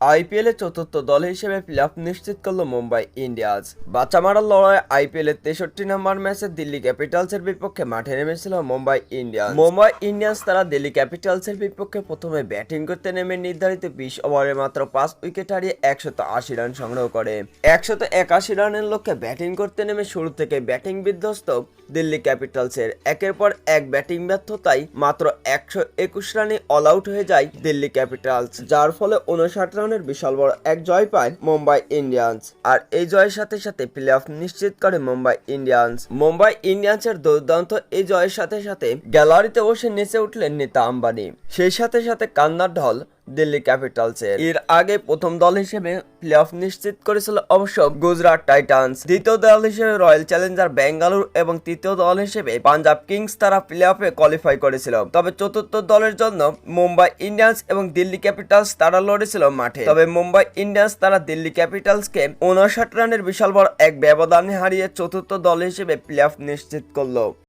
IPL চতুর্থ দল হিসেবে প্লে নিশ্চিত করল মুম্বাই ইন্ডিয়ান্স। বাচ্চা মারার লড়াই আইপিএল এর তেষট্টি নম্বর ম্যাচে দিল্লি ক্যাপিটালস এর বিপক্ষে মাঠে নেমেছিল মুম্বাই ইন্ডিয়ান্স। মুম্বাই ইন্ডিয়ান্স তারা দিল্লি ক্যাপিটালস এর বিপক্ষে প্রথমে ব্যাটিং করতে নেমে নির্ধারিত বিশ ওভারে মাত্র পাঁচ উইকেট হারিয়ে একশত আশি রান সংগ্রহ করে। একশত একাশি রানের লক্ষ্যে ব্যাটিং করতে নেমে শুরু থেকে ব্যাটিং বিধ্বস্ত দিল্লি ক্যাপিটালস এর একের পর এক ব্যাটিং ব্যর্থতায় মাত্র একশো একুশ রানে অল আউট হয়ে যায় দিল্লি ক্যাপিটালস, যার ফলে উনষাট রানের বিশাল বড় এক জয় পায় মুম্বাই ইন্ডিয়ান্স। আর এই জয়ের সাথে সাথে প্লে অফ নিশ্চিত করে মুম্বাই ইন্ডিয়ান্স। মুম্বাই ইন্ডিয়ান্স এর দুর্দান্ত এই জয়ের সাথে সাথে গ্যালারিতে বসে নেচে উঠলেন নেতা আম্বানি। সেই সাথে সাথে কান্নার ঢল দিল্লি ক্যাপিটালসের। এর আগে প্রথম দল হিসেবে প্লে অফ নিশ্চিত করেছিল অবশ্য গুজরাট টাইটান্স। দ্বিতীয় দল হিসেবে রয়্যাল চ্যালেঞ্জার বেঙ্গালুরু এবং তৃতীয় দল হিসেবে পাঞ্জাব কিংস তারা প্লে অফে কোয়ালিফাই করেছিল। তবে চতুর্থ দলের জন্য মুম্বাই ইন্ডিয়ান্স এবং দিল্লি ক্যাপিটালস তারা লড়েছিল মাঠে। তবে মুম্বাই ইন্ডিয়ান্স তারা দিল্লি ক্যাপিটালসকে উনষাট রানের বিশাল বড় এক ব্যবধানে হারিয়ে চতুর্থ দল হিসেবে প্লে অফ নিশ্চিত করল।